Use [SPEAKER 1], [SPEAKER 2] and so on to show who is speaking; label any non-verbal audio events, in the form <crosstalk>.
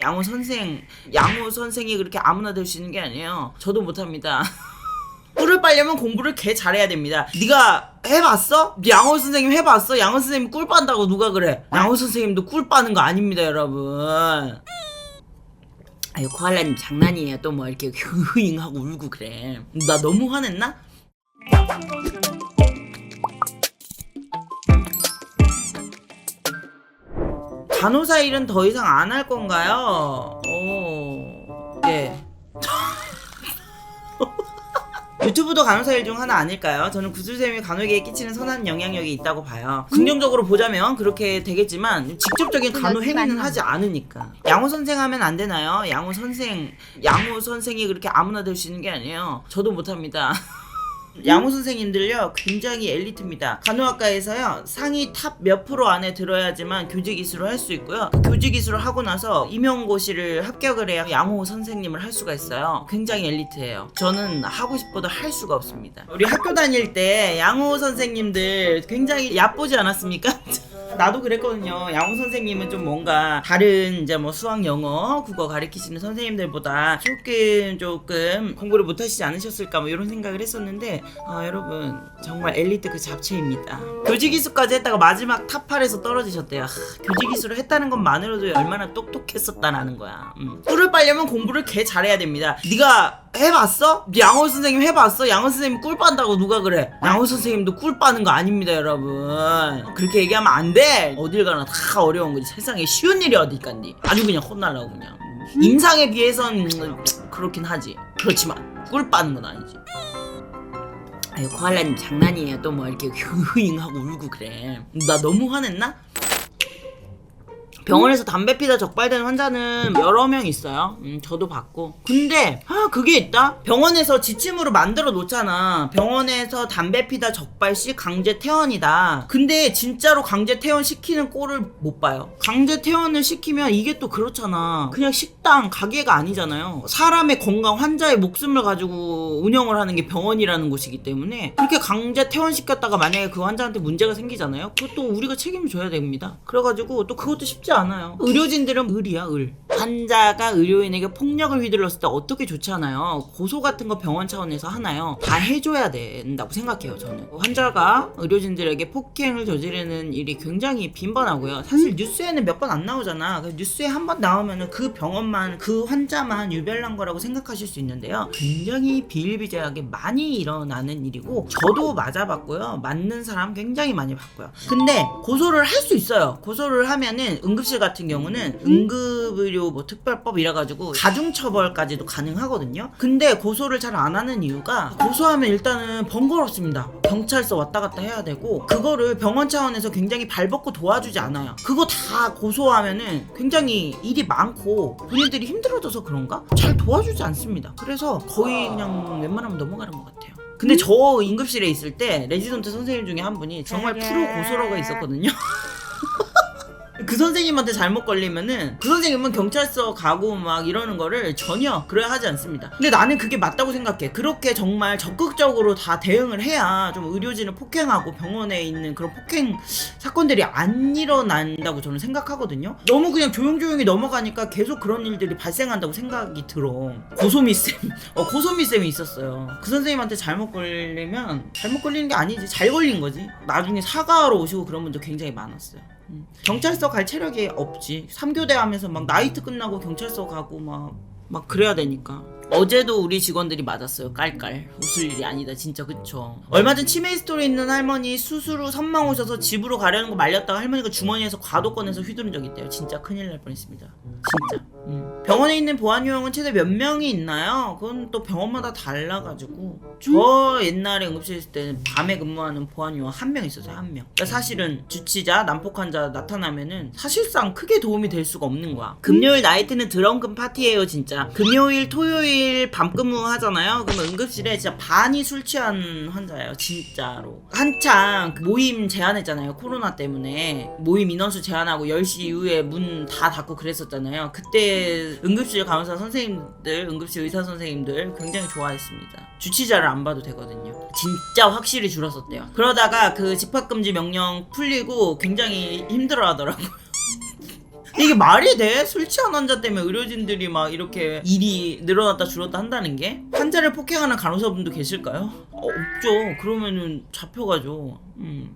[SPEAKER 1] 양호 선생, 양호 선생이 그렇게 아무나 될 수 있는 게 아니에요. 저도 못합니다. <laughs> 꿀을 빨려면 공부를 개 잘해야 됩니다. 네가 해봤어? 양호 선생님 해봤어? 양호 선생님 꿀 빤다고 누가 그래? 양호 선생님도 꿀 빠는 거 아닙니다, 여러분. 아유 코알라님 장난이에요. 또 뭐 이렇게 <laughs> 흐잉 하고 울고 그래. 나 너무 화냈나? 간호사 일은 더 이상 안 할 건가요? 오, 예. <laughs> 유튜브도 간호사 일 중 하나 아닐까요? 저는 구슬쌤이 간호계에 끼치는 선한 영향력이 있다고 봐요. 긍정적으로 보자면 그렇게 되겠지만 직접적인 간호 행위는 하지 않으니까. 양호 선생 하면 안 되나요? 양호 선생, 양호 선생이 그렇게 아무나 될 수 있는 게 아니에요. 저도 못합니다. <laughs> 양호 선생님들요 굉장히 엘리트입니다. 간호학과에서요 상위 탑 몇 프로 안에 들어야지만 교직 기수를 할수 있고요. 그 교직 기수를 하고 나서 임용고시를 합격을 해야 양호 선생님을 할 수가 있어요. 굉장히 엘리트예요. 저는 하고 싶어도 할 수가 없습니다. 우리 학교 다닐 때 양호 선생님들 굉장히 얕보지 않았습니까? <laughs> 나도 그랬거든요. 양호 선생님은 좀 뭔가 다른 이제 뭐 수학, 영어, 국어 가르치시는 선생님들보다 조금 조금 공부를 못 하시지 않으셨을까 뭐 이런 생각을 했었는데 아 여러분 정말 엘리트 그 잡채입니다. 교직이수까지 했다가 마지막 탑8에서 떨어지셨대요. 하, 교직이수를 했다는 것만으로도 얼마나 똑똑했었다라는 거야. 음. 꿀을 빨려면 공부를 개 잘해야 됩니다. 네가 해봤어? 양호 선생님 해봤어? 양호 선생님 꿀 빤다고 누가 그래? 양호 선생님도 꿀 빠는 거 아닙니다, 여러분. 그렇게 얘기하면 안 돼. 어딜 가나 다 어려운 거지. 세상에 쉬운 일이 어디 있간디? 아주 그냥 혼날라고 그냥. 인상에 비해선 음, 그렇긴 하지. 그렇지만 꿀 빠는 건 아니지. 아유 코알라님 장난이에요. 또 뭐 이렇게 <laughs> 흐잉 하고 울고 그래. 나 너무 화냈나? 병원에서 담배 피다 적발된 환자는 여러 명 있어요. 음, 저도 봤고. 근데 아 그게 있다. 병원에서 지침으로 만들어 놓잖아. 병원에서 담배 피다 적발 시 강제 퇴원이다. 근데 진짜로 강제 퇴원 시키는 꼴을 못 봐요. 강제 퇴원을 시키면 이게 또 그렇잖아. 그냥 식당 가게가 아니잖아요. 사람의 건강 환자의 목숨을 가지고 운영을 하는 게 병원이라는 곳이기 때문에 그렇게 강제 퇴원 시켰다가 만약에 그 환자한테 문제가 생기잖아요. 그것도 우리가 책임을 져야 됩니다. 그래가지고 또 그것도 쉽지 않아 요. 의료진들은 을이야 을. 환자가 의료인에게 폭력을 휘둘렀을 때 어떻게 좋잖아요. 고소 같은 거 병원 차원에서 하나요. 다 해줘야 된다고 생각해요 저는. 환자가 의료진들에게 폭행을 저지르는 일이 굉장히 빈번하고요. 사실 뉴스에는 몇 번 안 나오잖아. 그 뉴스에 한 번 나오면은 그 병원만 그 환자만 유별난 거라고 생각하실 수 있는데요. 굉장히 비일비재하게 많이 일어나는 일이고 저도 맞아봤고요. 맞는 사람 굉장히 많이 봤고요. 근데 고소를 할 수 있어요. 고소를 하면은 응급실 같은 경우는 응급의료 뭐 특별법 이래 가지고 가중처벌까지도 가능하거든요. 근데 고소를 잘 안 하는 이유가 고소하면 일단은 번거롭습니다. 경찰서 왔다 갔다 해야 되고 그거를 병원 차원에서 굉장히 발벗고 도와주지 않아요. 그거 다 고소하면은 굉장히 일이 많고 본인들이 힘들어져서 그런가? 잘 도와주지 않습니다. 그래서 거의 그냥 웬만하면 넘어가는 것 같아요. 근데 저 응급실에 있을 때 레지던트 선생님 중에 한 분이 정말 프로 고소러가 있었거든요. <laughs> 그 선생님한테 잘못 걸리면은 그 선생님은 경찰서 가고 막 이러는 거를 전혀 그래야 하지 않습니다. 근데 나는 그게 맞다고 생각해. 그렇게 정말 적극적으로 다 대응을 해야 좀 의료진을 폭행하고 병원에 있는 그런 폭행 사건들이 안 일어난다고 저는 생각하거든요. 너무 그냥 조용조용히 넘어가니까 계속 그런 일들이 발생한다고 생각이 들어. 고소미 쌤, 어, 고소미 쌤이 있었어요. 그 선생님한테 잘못 걸리면 잘못 걸리는 게 아니지 잘 걸린 거지. 나중에 사과하러 오시고 그런 분도 굉장히 많았어요. 음. 경찰서 갈 체력이 없지. 3교대 하면서 막 나이트 끝나고 경찰서 가고 막, 막 그래야 되니까. 어제도 우리 직원들이 맞았어요. 깔깔. 웃을 일이 아니다. 진짜 그쵸. 얼마 전 치매 스토리 있는 할머니 수술 후 선망 오셔서 집으로 가려는 거 말렸다가 할머니가 주머니에서 과도 꺼내서 휘두른 적이 있대요. 진짜 큰일 날 뻔했습니다. 진짜. 음. 병원에 있는 보안 요원은 최대 몇 명이 있나요? 그건 또 병원마다 달라가지고 저 옛날에 응급실 있을 때는 밤에 근무하는 보안 요원 한 명 있었어요 한 명. 그러니까 사실은 주치자 난폭 환자 나타나면은 사실상 크게 도움이 될 수가 없는 거야. 금요일 나이트는 드렁큰 파티예요 진짜. 금요일 토요일 밤 근무하잖아요. 그러면 응급실에 진짜 반이 술 취한 환자예요 진짜로. 한창 그 모임 제한했잖아요 코로나 때문에 모임 인원수 제한하고 10시 이후에 문 다 닫고 그랬었잖아요. 응급실 간호사 선생님들, 응급실 의사 선생님들 굉장히 좋아했습니다. 주치자를 안 봐도 되거든요. 진짜 확실히 줄었었대요. 그러다가 그 집합금지 명령 풀리고 굉장히 힘들어 하더라고요. <laughs> 이게 말이 돼? 술 취한 환자 때문에 의료진들이 막 이렇게 일이 늘어났다 줄었다 한다는 게? 환자를 폭행하는 간호사분도 계실까요? 어, 없죠. 그러면은 잡혀가죠. 음.